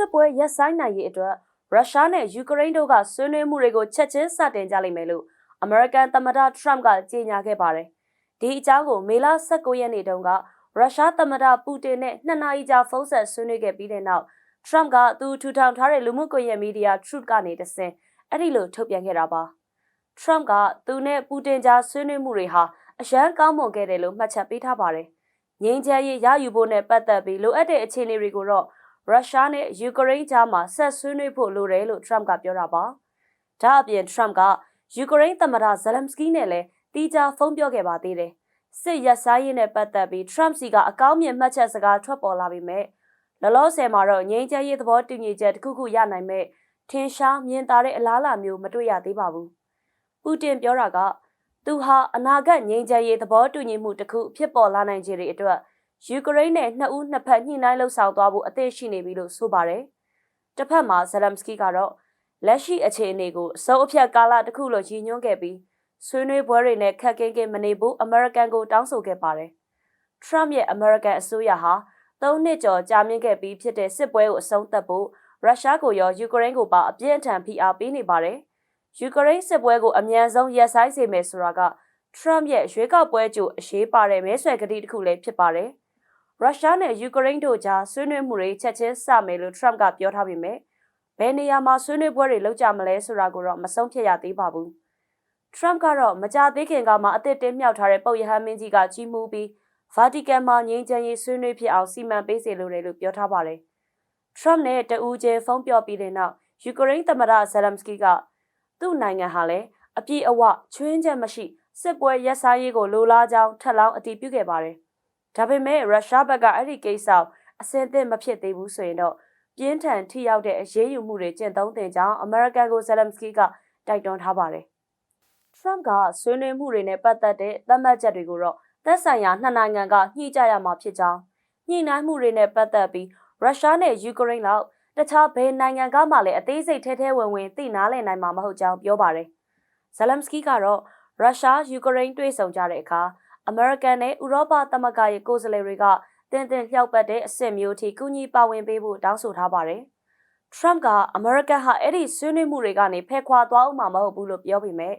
စစ်ပွဲရပ်ဆိုင်းနိုင်ရေးအတွက်ရုရှားနဲ့ယူကရိန်းတို့ကဆွေးနွေးမှုတွေကိုချက်ချင်းစတင်ကြလိမ့်မယ်လို့အမေရိကန်သမ္မတထရမ့်ကကြေညာခဲ့ပါတယ်။ဒီအကြောင်းကိုမေလ19ရက်နေ့တုန်းကရုရှားသမ္မတပူတင်နဲ့နှစ်နာရီကြာဖုန်းဆက်ဆွေးနွေးခဲ့ပြီးတဲ့နောက်ထရမ့်ကသူထူထောင်ထားတဲ့လူမှုကွန်ရက်မီဒီယာ Truth ကနေတဆင့်အဲ့ဒီလိုထုတ်ပြန်ခဲ့တာပါ။ Trump ကသူနဲ့ပူတင်ကြားဆွေးနွေးမှုတွေဟာအရန်ကောင်းမွန်ခဲ့တယ်လို့မှတ်ချက်ပေးထားပါတယ်။ငြိမ်းချမ်းရေးရယူဖို့နဲ့ပတ်သက်ပြီးလိုအပ်တဲ့အခြေအနေတွေကိုတော့ ရုရှားနဲ့ယူကရိန်းကြားမှာဆက်ဆွေးနွေးဖို့လိုတယ်လို့ Trump ကပြောတာပါ။ဒါအပြင် Trump ကယူကရိန်းသမ္မတဇလမ်စကီနဲ့လည်းတီးခြားဖုန်းပြောခဲ့ပါသေးတယ်။စစ်ရပ်ဆိုင်းရေးနဲ့ပတ်သက်ပြီး Trump စီကအကောင်းမြင်မှတ်ချက်စကားထွက်ပေါ်လာပေမဲ့လောလောဆယ်မှာတော့ငြိမ်းချမ်းရေးသဘောတူညီချက်တစ်ခုခုရနိုင်မဲ့ထင်ရှားမြင်သာတဲ့အလားအလာမျိုးမတွေ့ရသေးပါဘူး။ပူတင်ပြောတာကသူဟာအနာဂတ်ငြိမ်းချမ်းရေးသဘောတူညီမှုတစ်ခုဖြစ်ပေါ်လာနိုင်ခြေတွေအတွက် ယူကရိန်းနဲ့နှစ်ဦးနှစ်ဖက်ညှိနှိုင်းလှုပ်ဆောင်သွားဖို့အသင့်ရှိနေပြီလို့ဆိုပါတယ်။တစ်ဖက်မှာဇလမ်စကီကတော့လက်ရှိအခြေအနေကိုအစိုးအဖြတ်ကာလတစ်ခုလို့ရည်ညွှန်းခဲ့ပြီးဆွေးနွေးပွဲတွေနဲ့ခက်ကင်းကင်းမနေဖို့အမေရိကန်ကိုတောင်းဆိုခဲ့ပါတယ်။ Trump ရဲ့အမေရိကန်အစိုးရဟာသုံးနှစ်ကျော်ကြာမြင့်ခဲ့ပြီးဖြစ်တဲ့စစ်ပွဲကိုအဆုံးသတ်ဖို့ရုရှားကိုရောယူကရိန်းကိုပါအပြင်းအထန်ဖိအားပေးနေပါတယ်။ယူကရိန်းစစ်ပွဲကိုအမြန်ဆုံးရပ်ဆိုင်းစေမယ်ဆိုတာက Trump ရဲ့ရွေးကောက်ပွဲကြိုအရေးပါတဲ့မဲဆွယ်ကတိတစ်ခုလည်းဖြစ်ပါတယ်။ ရုရှားနဲ့ယူကရိန်းတို့ကြားဆွေးနွေးမှုတွေချက်ချင်းစမယ်လို့ Trump ကပြောထားပေမဲ့ဘယ်နေရာမှာဆွေးနွေးပွဲတွေလုပ်ကြမလဲဆိုတာကိုတော့မဆုံးဖြတ်ရသေးပါဘူး။ Trump ကတော့မကြသေးခင်ကမှအသစ်တင်မြှောက်ထားတဲ့ပုတ်ရဟန်းမင်းကြီးကကြီးမှုပြီးဗာတီကန်မှာငြိမ်းချမ်းရေးဆွေးနွေးဖြစ်အောင်စီမံပေးစေလိုတယ်လို့ပြောထားပါတယ်။ Trump နဲ့တဦးချင်းဖုန်းပြောပြီးတဲ့နောက်ယူကရိန်းသမ္မတဇလမ်စကီကသူ့နိုင်ငံဟာလည်းအပြည့်အဝချွင်းချက်မရှိစစ်ပွဲရပ်ဆိုင်းရေးကိုလိုလားကြောင်းထပ်လောင်းအတည်ပြုခဲ့ပါတယ်။ ဒါပေမဲ့ရုရှားဘက်ကအဲ့ဒီကိစ္စအစင်သင့်မဖြစ်သေးဘူးဆိုရင်တော့ပြင်းထန်ထိရောက်တဲ့အရေးယူမှုတွေကျင့်သုံးတင်ကြောင်းအမေရိကန်ကိုဇလမ်စကီကတိုက်တွန်းထားပါတယ်။ Trump ကဆွေးနွေးမှုတွေနဲ့ပတ်သက်တဲ့သတ်မှတ်ချက်တွေကိုတော့သက်ဆိုင်ရာနှစ်နိုင်ငံကညှိကြရမှာဖြစ်ကြောင်းညှိနှိုင်းမှုတွေနဲ့ပတ်သက်ပြီးရုရှားနဲ့ယူကရိန်းလောက်တခြားဘယ်နိုင်ငံကမှလည်းအသေးစိတ်ထဲထဲဝင်ဝင်သိနားလည်နိုင်မှာမဟုတ်ကြောင်းပြောပါတယ်။ဇလမ်စကီကတော့ရုရှားယူကရိန်းတွေ့ဆုံကြတဲ့အခါ အမေရိကန်နဲ့ဥရောပသမဂ္ဂရဲ့ကိုယ်စားလှယ်တွေကတင်းတင်းလျှောက်ပတ်တဲ့အဆင့်မျိုးထိကူညီပါဝင်ပေးဖို့တောင်းဆိုထားပါတယ်။ Trump ကအမေရိကန်ဟာအဲ့ဒီဆွေးနွေးမှုတွေကနေဖက်ခွာသွားအောင်မှာမဟုတ်ဘူးလို့ပြောပေမဲ့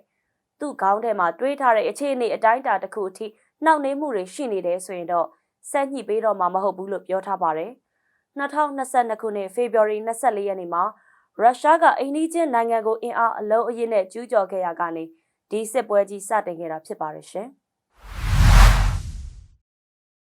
သူ့ခေါင်းထဲမှာတွေးထားတဲ့အခြေအနေအတိုင်းအတာတစ်ခုအထိနှောင့်နှေးမှုတွေရှိနေတယ်ဆိုရင်တော့ဆက်ညှိပေးတော့မှာမဟုတ်ဘူးလို့ပြောထားပါတယ်။2022ခုနှစ်ဖေဖော်ဝါရီ24ရက်နေ့မှာရုရှားကအိန္ဒိချင်းနိုင်ငံကိုအင်အားအလုံးအရင်နဲ့ကျူးကျော်ခဲ့ရကနေဒီစစ်ပွဲကြီးစတင်ခဲ့တာဖြစ်ပါတယ်ရှင်။